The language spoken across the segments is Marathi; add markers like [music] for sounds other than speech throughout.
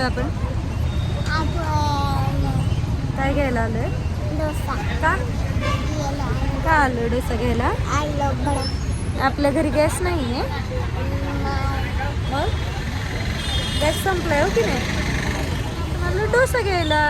आलोय आपण? काय घ्यायला आलोय? डोसा. का? का आलोय डोसा घ्यायला? आलो आपल्या घरी गॅस नाही. आहे मग? गॅस संपलाय हो की नाही? आलो डोसा घ्यायला.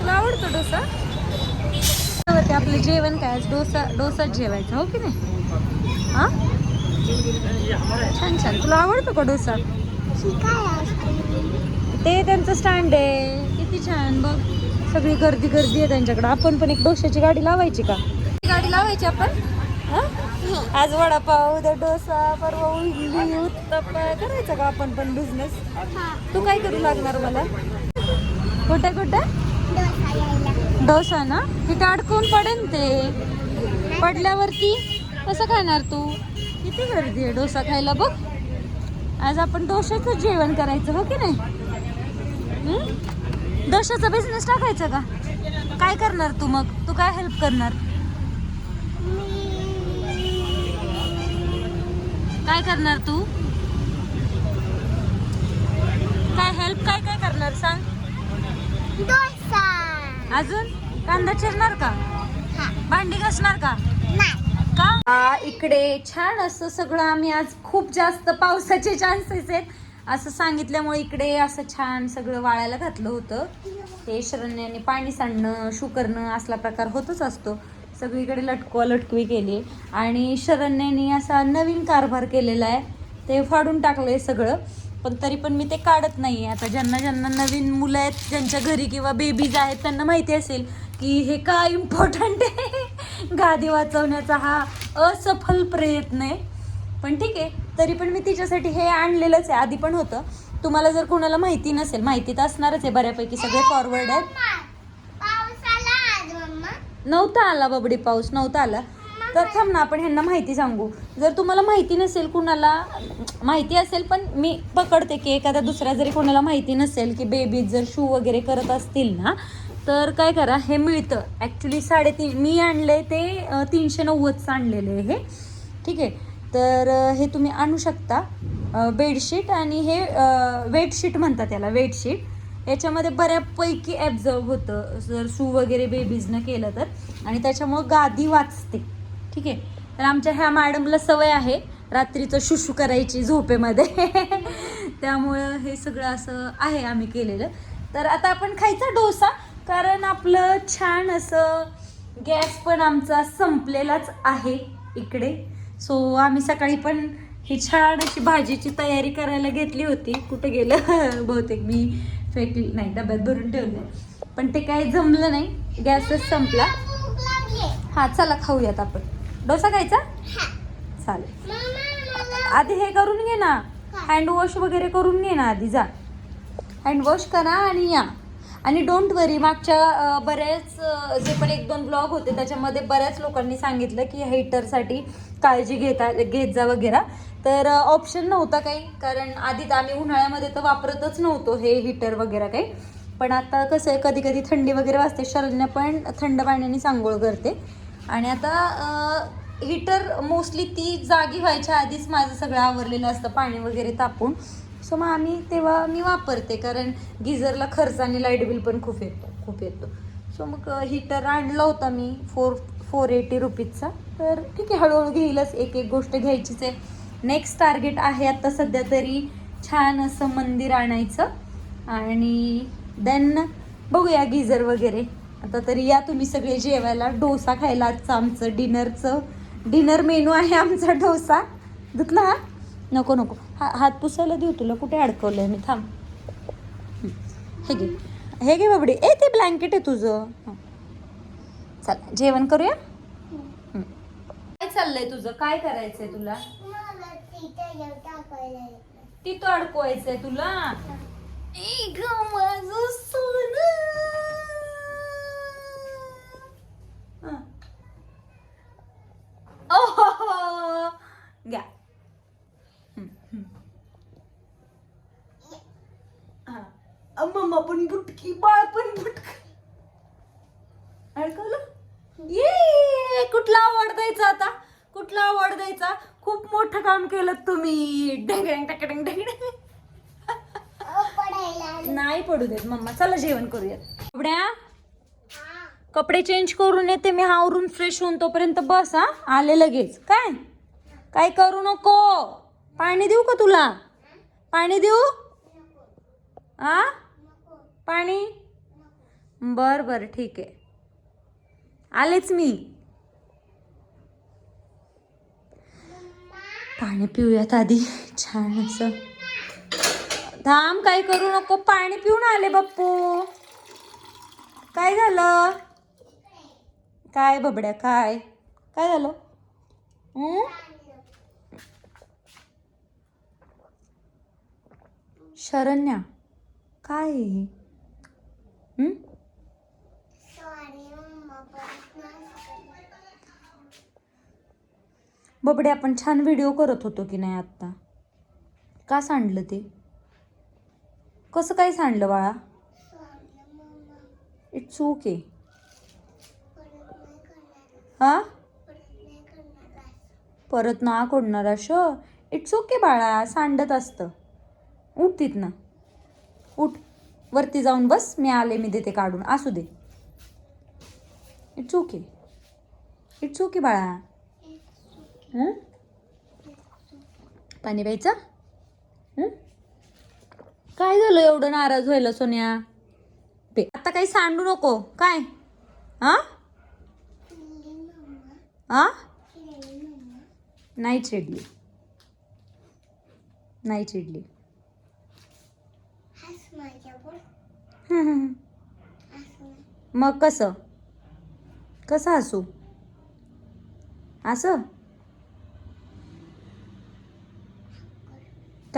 तुला आवडतो डोसा? आपलं जेवण काय? डोसा डोसाच जेवायचा हो की नाही? हा? छान छान. तुला आवडतो का डोसा? ते त्यांचं स्टँड आहे. किती छान बघ. सगळी गर्दी गर्दी आहे त्यांच्याकडे. आपण पण एक डोशाची गाडी लावायची का? गाडी लावायची आपण? हा? आज वडापाव उद्या डोसा परवा इडली उत्तप्पा. करायचा का आपण पण बिझनेस तू काय करू लागणार मला? कुठे कुठे? डोसा ना? तिथे अडकून पडेन ते? पडल्यावरती कसं खाणार तू? किती गर्दी आहे डोसा खायला बघ. आज आपण डोशाचं जेवण करायचं हो की नाही? डोशाचा बिझनेस टाकायचा का? काय करणार तू मग? तू काय हेल्प करणार? काय करणार तू? काय हेल्प काय काय करणार सांग? डोसा. अजून? कांदा चिरणार का? हा. भांडी घासणार का? का? इकडे छान असं सगळं आम्ही आज खूप जास्त पावसाचे चान्सेस आहेत. असं सांगितल्यामुळे इकडे असं छान सगळं वाळायला घातलं होतं. ते शरण्याने पाणी सांडणं शू करणं असला प्रकार होतच असतो. सगळीकडे लटकवा लटकवी केली. आणि शरण्याने असा नवीन कारभार केलेला आहे. ते फाडून टाकलं आहे सगळं. पण तरी पण मी ते काढत नाही आहे आता ज्यांना ज्यांना नवीन मुलं आहेत ज्यांच्या घरी किंवा बेबीज आहेत त्यांना माहिती असेल की हे का इम्पॉर्टंट आहे. [laughs] गादी वाचवण्याचा हा असफल प्रयत्न आहे. पण ठीक आहे. तरी पण मी तिच्यासाठी हे आणलेलंच आहे. आधी पण होतं. तुम्हाला जर कोणाला माहिती नसेल माहिती तर असणारच आहे बऱ्यापैकी सगळे फॉरवर्ड आहेत. नव्हता आला बबडी पाऊस नव्हता आला. तर थांब ना आपण ह्यांना माहिती सांगू. जर तुम्हाला माहिती नसेल कुणाला माहिती असेल पण मी पकडते की एखादा दुसरा जरी कोणाला माहिती नसेल की बेबीज जर शू वगैरे करत असतील ना तर काय करा हे मिळतं. ॲक्च्युली साडेतीन मी आणले ते तीनशे नव्वदचं आणलेलं आहे हे. ठीक आहे? तर हे तुम्ही आणू शकता. बेडशीट आणि हे वेटशीट म्हणतात त्याला वेटशीट याच्यामध्ये बऱ्यापैकी ॲब्झर्व होतं. जर शू वगैरे बेबीजनं केलं तर. आणि त्याच्यामुळं गादी वाचते. ठीक आहे? तर आमच्या ह्या मॅडमला सवय आहे. रात्रीचं शुशू करायची झोपेमध्ये. [laughs] त्यामुळं हे सगळं असं आहे आम्ही केलेलं. तर आता आपण खायचा डोसा. कारण आपलं छान असं गॅस पण आमचा संपलेलाच आहे इकडे. सो आम्ही सकाळी पण ही छान अशी भाजीची तयारी करायला घेतली होती. कुठे गेलं? [laughs] बहुतेक मी फेकली नाही डब्यात भरून ठेवलं पण ते काही जमलं नाही. गॅसच संपला. हा चला खाऊयात आपण. डोसा खायचा? हा चालेल. आधी हे करून घे ना. हँड वॉश वगैरे करून घे ना आधी. जा. हँड वॉश करा आणि या. आणि डोंट वरी मागच्या बऱ्याच जे पण एक दोन ब्लॉग होते त्याच्यामध्ये बऱ्याच लोकांनी सांगितलं की हिटरसाठी काळजी घेता घेत जा वगैरे. तर ऑप्शन नव्हता काही कारण आधी तर आम्ही उन्हाळ्यामध्ये तर वापरतच नव्हतो हे हीटर वगैरे काही. पण आता कसं आहे कधी कधी थंडी वगैरे वाजते शरण्या पण थंड पाण्याने सांगोळ करते. आणि आता हीटर मोस्टली ती जागी व्हायच्या आधीच माझं सगळं आवरलेलं असतं पाणी वगैरे तापून. सो मग आम्ही तेव्हा मी वापरते कारण गिझरला खर्च आणि लाइट बिल पण खूप येतो खूप येतो. सो मग हीटर आणला होता मी फोर फोर एटी रुपीजचा तर ठीक आहे हळूहळू घेईलच. एक एक गोष्ट घ्यायचीच आहे. नेक्स्ट टार्गेट आहे आता सध्या तरी छान असं मंदिर आणायचं. आणि देन बघूया गिझर वगैरे. आता तरी या तुम्ही सगळे जेवायला. डोसा खायला आजचं आमचं डिनरचं डिनर मेनू आहे आमचा डोसा. धुतला? हा नको नको. हा हात पुसायला देऊ तुला कुठे अडकवलंय मी थांब हं. घे हे घे बाबडी ए ते ब्लँकेट आहे तुझं. चला जेवण करूया. काय चाललंय तुझं काय करायचंय तुला. तिथं अडकवायचंय तुला ए ग माझं सोनं. हं. ओहो. घ्या हं, हं. हा. अ, मम्मा पण बुटकी बाळ पण बुटकी अडकवलं ये कुठला आवड द्यायचा आता कुठला आवड द्यायचा खूप मोठं काम केलं तुम्ही. ढेंगडेंग टकडंग ढेंगडेंग नाही पडू देत मम्मा. चला जेवण करूयात. एवढ्या कपडे चेंज करून येते. मी आवरून फ्रेश होऊन तोपर्यंत बस हा. आले लगेच. काय? काय करू नको. पाणी देऊ का तुला? पाणी देऊ? आ? पाणी? बर बर. ठीक आहे. आलेच मी. पाणी पिऊयात आधी. छान असं. थांब काय करू नको पाणी पिऊन आले बाप्पू. काय झालं? काय बबड्या काय? काय झालं? शरण्या काय बबडे आपण छान व्हिडिओ करत होतो की नाही आत्ता? का सांडलं ते? कसं काय सांडलं बाळा? इट्स ओके हां? परत ना कोडणार अश इट्स ओके बाळा सांडत असतं. उठ तिथनं. उठ. वरती जाऊन बस मी आले मी देते काढून. असू दे. इट्स ओके इट्स ओके बाळा. हं? पाणी प्यायचं? काय झालं एवढं नाराज व्हायला सोन्या? पे आता काही सांडू नको. काय? हा? हा? नाही चिडली. नाही चिडली. हं. मग कसं? कसं हसू? असं?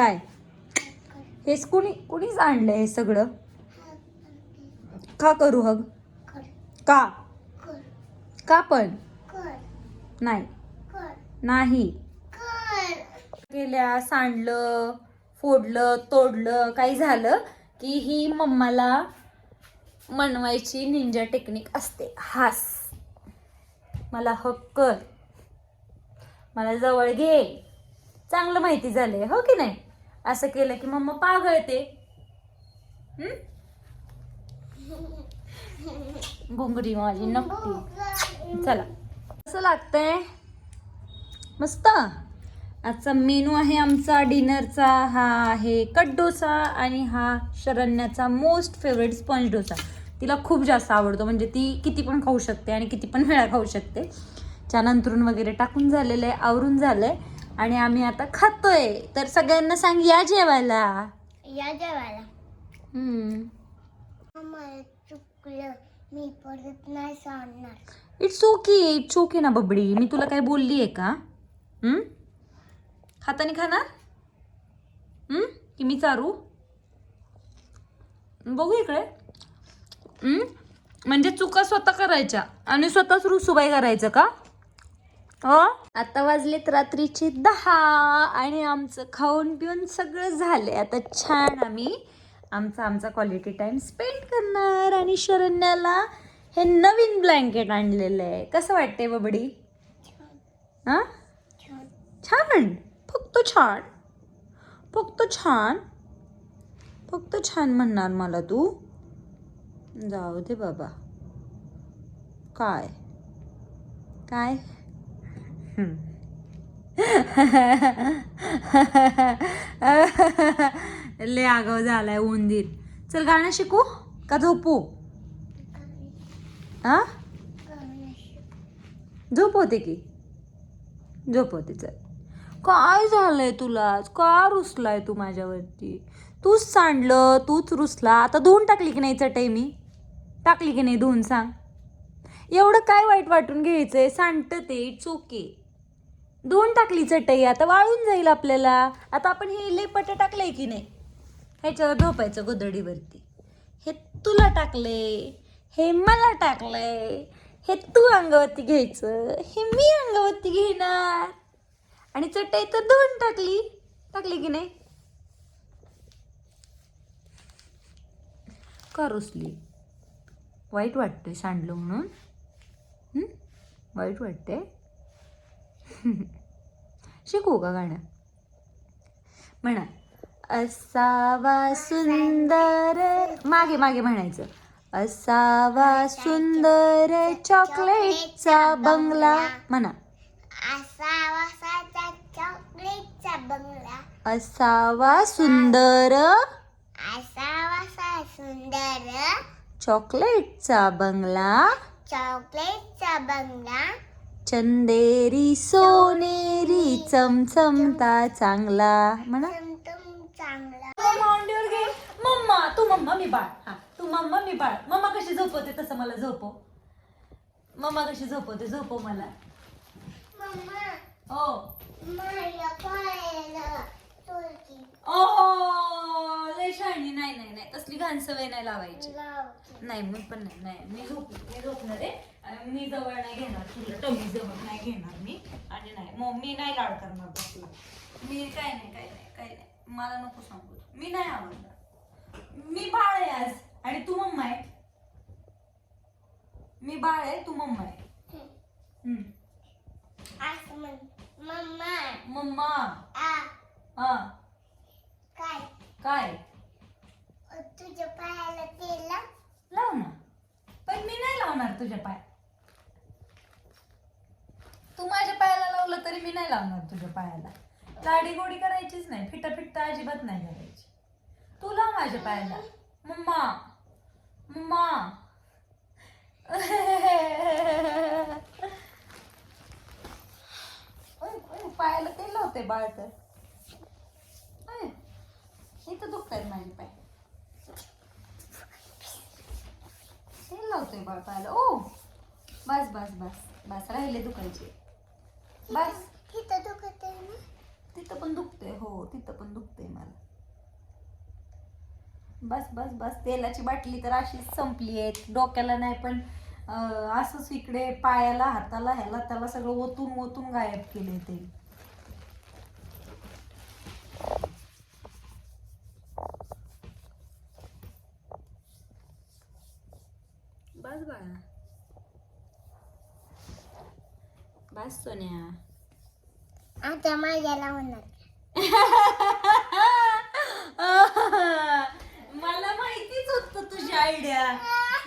काय? हेच कुणी कुणीच आणलंय हे सगळं? का करू हग का? का पण? नाही. नाही. गेल्या सांडलं फोडलं तोडलं काही झालं की ही मम्माला मनवायची निंजा टेक्निक असते. हास. मला हक कर. मला जवळ घे. चांगलं माहिती झालंय हो की नाही? असं केलं की मम्मा पागळते. घुंगडी माझी नक्की चला. कसं लागतंय? मस्त. आजचा मेनू आहे आमचा डिनरचा. हा आहे कट डोसा आणि हा शरण्याचा मोस्ट फेवरेट स्पंज डोसा. तिला खूप जास्त आवडतो. म्हणजे ती किती पण खाऊ शकते आणि किती पण वेळा खाऊ शकते. त्यानंतरून वगैरे टाकून झालेलं आहे आवरून झालं आहे आणि आम्ही आता खातोय. तर सगळ्यांना सांग या जेवायला. या जेवायला. हम्म. मला चुकलं. मी परत नाही सांगणार. इट्स ओके इट्स ओके ना बबडी. मी तुला काय बोलली आहे का? हं? हाताने खाणार? हं? की मी चारू? बघू इकडे. हं? म्हणजे चुका स्वतः करायच्या आणि स्वतःच रुसुबाई करायचं का? हो? आता वाजलेत रात्रीचे दहा आणि आमचं खाऊन पिऊन सगळं झालंय. आता छान आम्ही आमचा आमचा क्वालिटी टाइम स्पेंड करणार आणि शरण्याला हे नवीन ब्लँकेट आणलेलं आहे. कसं वाटतंय बबडी हां? छान. छान. फक्त छान. फक्त छान. फक्त छान म्हणणार मला तू. जाऊ दे बाबा. काय? काय? लय आगाव झालाय उंदीर. चल गाणं शिकू? का झोपू? हा? होते की? झोप होते चल. काय झालंय तुला का रुसलाय तू माझ्यावरती? तूच सांडलं तूच रुसला. आता धुवून टाकली की नाही चटई मी? टाकली की नाही धुवून सांग. एवढं काय वाईट वाटून घ्यायचंय? सांडतं ते. इट्स ओके दोन टाकली चटई आता वाळून जाईल आपल्याला. आता आपण हे लेपट टाकलंय की नाही? ह्याच्यावर झोपायचं गोदडीवरती हे तुला टाकले हे मला टाकलंय हे तू अंगावरती घ्यायचं हे मी अंगावरती घेणार. आणि चटई तर दोन टाकली. टाकली की नाही? का रुसली? वाईट वाटतंय सांडलो म्हणून. वाईट वाटतंय? [laughs] शिकवू का गाणं. म्हणा असावा सुंदर मागे मागे म्हणायचं. असावा सुंदर चॉकलेटचा बंगला. म्हणा. चॉकलेटचा बंगला. असावा सुंदर असा वासा सुंदर चॉकलेटचा बंगला. चॉकलेटचा बंगला. चंदेरी सोनेरी चमचमता चांगला. म्हणा. चमचम चांगला मांडीवर घे. मम्मा तू मम्मा मी बाळ. हा तू मम्मा मी बाळ. मम्मा कशी झोपवते तसं मला झोपव. मम्मा कशी झोपवते झोपव मला. मम्मा. हो. माझ्या पायाला तुळशी ओहो लय शाणी नाही तसली घाण सवय नाही लावायची. नाही मी पण नाही. नाही मी झोप मी झोपणार. आहे मी जवळ नाही घेणार तुला. टमी जवळ नाही घेणार मी. आणि नाही मग मी नाही लाड करणार बसला. मी काय नाही काय नाही काय नाही. मला नको सांगू मी नाही आवडणार. मी बाळ आहे आज. आणि तू मम्मा आहे. मी बाळ आहे तू मम्मा आहे. मम्मा. मम्मा. आ. हा. काय? काय? तुझ्या पायाला तेल लाव. लाव ना. पण मी नाही लावणार तुझ्या पाय. तू माझ्या पायाला लावलं तरी मी नाही लावणार तुझ्या पायाला. लाडी गोडी करायचीच नाही. फिटा फिट्टा अजिबात नाही करायची. तू लाव माझ्या पायाला. मम्मा. मम्मा. पायाला ते लावते बाळ तर. ओय, इथं दुखतायत माझे पाय लावतोय बाळ पायाला ओ! बस बस बस. बस राहिले दुखायचे बस. तिथं दुखत ना? तिथं पण दुखतंय हो. तिथं पण दुखतंय मला. बस बस बस. तेलाची बाटली तर अशीच संपली आहे डोक्याला नाही पण असंच इकडे पायाला हाताला ह्याला त्याला सगळं ओतून ओतून गायब केले ते. बस बाळा बस सोन्या आता माझ्या लावणार मला माहितीच होत तुझी आयडिया. [laughs]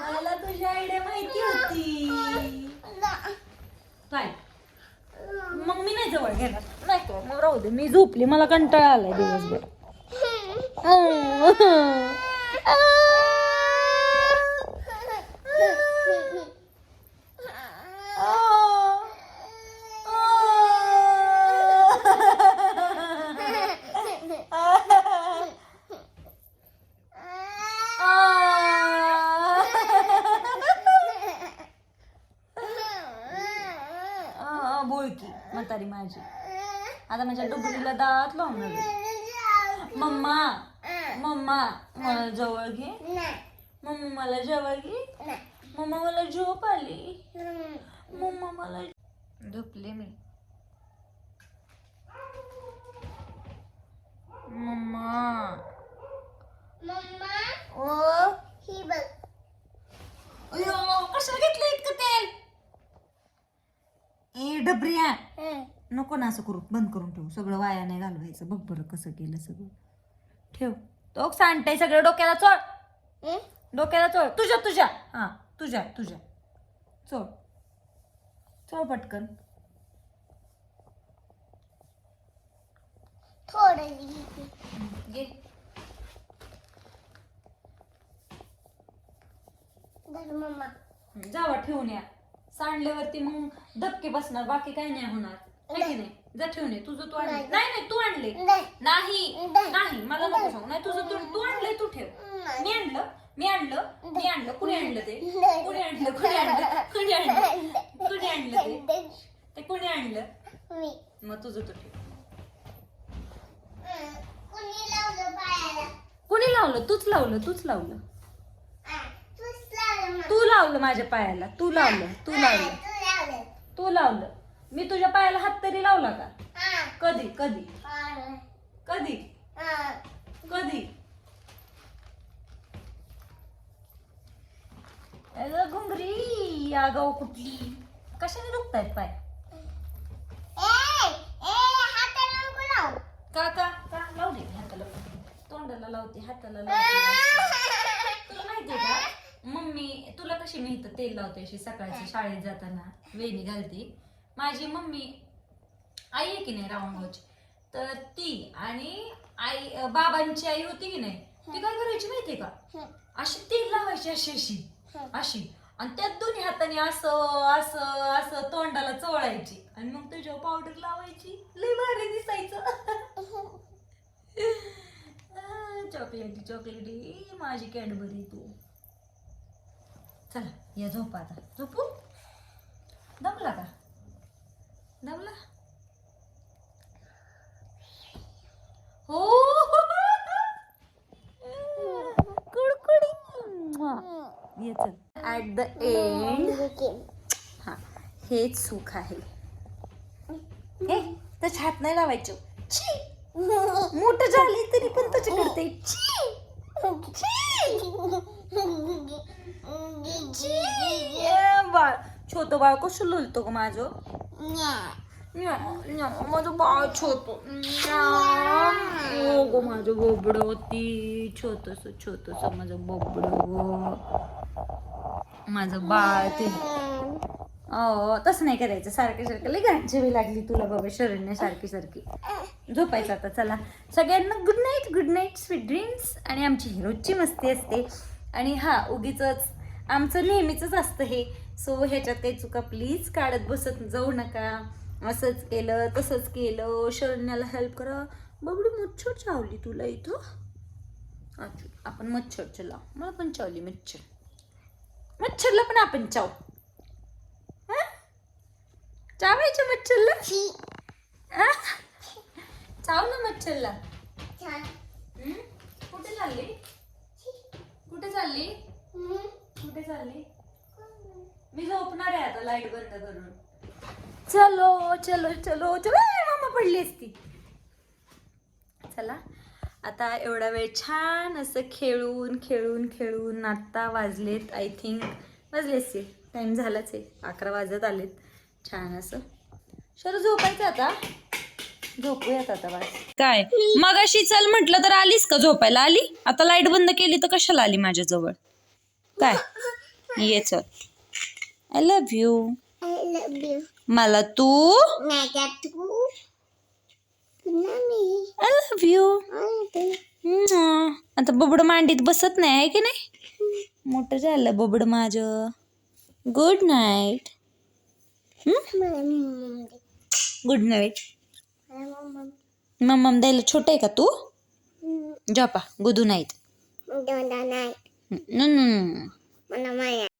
मला तुझी आयडिया माहिती होती. काय? मग मी नाही जवळ घेणार नाही का? मग राहू दे मी झोपली. मला कंटाळा आलाय दिवसभर. [laughs] [laughs] म्हातारी माझी. आता माझ्या डुबुलीला दात लावणार आहे. मम्मा मम्मा मला जवळ घे. मम्मा मला जवळ घे. मम्मा मला झोप आली. मम्मा मला झोपले मी. मम्मा. मम्मा. ओ. ही बघ. अयो कशाला घेतलं इतकं तेल? ए डबरिया नको ना असं करू. बंद करून ठेवू. सगळं वाया नाही घालवायचं. बघ बरं कसं केलं सगळं. ठेव. तो सांडतंय सगळं डोक्याला. चोळ. डोक्याला चोळ. तुझ्या तुझ्या. हा तुझ्या तुझ्या. चोळ. चोळ पटकन. जावा ठेवून या. सांडल्यावरती मग धक्के बसणार बाकी काही नाही होणार. है की नाही? जा ठेवून ये तुझं तू आणले. नाही. नाही नाही तू आणले. नाही. नाही नाही. नाही मला नको सांग. नाही तुझं तू तू आणलंय तू ठेव. मी आणलं मी आणलं मी आणलं. कुणी आणलं ते? नाही. कुणी आणलं कुणी आणलं? कुणी आणलं? कुणी आणलं ते? ते कुणी आणलं? मी. मग तुझं तू ठेव. कुणी लावलं पायाला कुणी लावलं? तूच लावलं तूच लावलं. तू लावलं माझ्या पायाला. तू लावलं तू लावलं. तू लावलं. लावलं. मी तुझ्या पायाला हात तरी लावला का? कधी कधी? कधी. कधी? घुंगरी आगाव कुठली? कशाने दुखतायत पाय? हाताला लावू. का का तोंडाला लावते हाताला लावते. तुला माहितीये का? मम्मी तुला कशी मी इथं तेल लावते अशी सकाळची शाळेत जाताना? वेणी घालते. माझी मम्मी आई आहे की नाही रावणगावची तर ती आणि आई बाबांची आई होती की नाही? ती काय करायची माहितीये का? अशी तेल लावायची अशी अशी. अशी. आणि त्यात दोन्ही हाताने असं असं असं तोंडाला चोळायची. आणि मग तुझ्यावर पावडर लावायची. लय भारी दिसायचं. चॉकलेटी चॉकलेटी [laughs] माझी कॅडबरी तू. चला या झोपा आता. झोपू? दमला का? दमला? हो कुडकुडी. ये चल. ऍट द एंड हा हेच सुख आहे. हे त्याच्या हात नाही लावायचं. मोठं झाली तरी पण त्याच्या करते बाळ छोट बाळ कसं लुलतो ग माझं? माझं बाळ छोट. हो गो माझं बोबड ती छोटस छोटस माझं बोबड माझं बाळ ते. अहो तसं नाही करायचं. सारखं सारखं लई घाणची बी लागली तुला बाबा शरीरने सारखी सारखी. झोपायचं आता चला. सगळ्यांना good night good night sweet dreams आणि आमची ही रोजची मस्ती असते. आणि हा उगीच आमचं नेहमीच असतं हे. सो ह्याच्यात काही चुका प्लीज काढत बसत जाऊ नका. असंच केलं तसंच केलं. शरण्याला हेल्प करा. बाबडी मच्छर चावली तुला इथं? अच्छा आपण मच्छरचं लाव मला पण चावली मच्छर. मच्छरला पण आपण चाव. हं? चावायचं मच्छरला? चाव ना मच्छरला? कुठे चालली? कुठे चालली? कुठे चालली? मी झोपणार आहे आता लाइट बंद करून. चलो चलो चलो चलो. ए, मामा पडली असती. चला. आता एवढा वेळ छान असं खेळून खेळून खेळून आता वाजलेत आय थिंक वाजले असतील. टाईम झालाच आहे. अकरा वाजत आलेत. छान असं. शरू झोपायचं आता? झोपूयात आता बस. काय? मग अशी चल म्हटलं तर आलीस का झोपायला? आली? आता लाइट बंद केली तर कशाला आली माझ्याजवळ? काय? ये चल. I love you. मला तू. आय लव्ह यू आता बबड मांडीत बसत नाही आहे की नाही? मोठं झालं बबड माझं. Good night. Good night. Mamma द्यायला छोटं आहे का तू? जपा गुदू नाईट นั่นมันทำไมอะ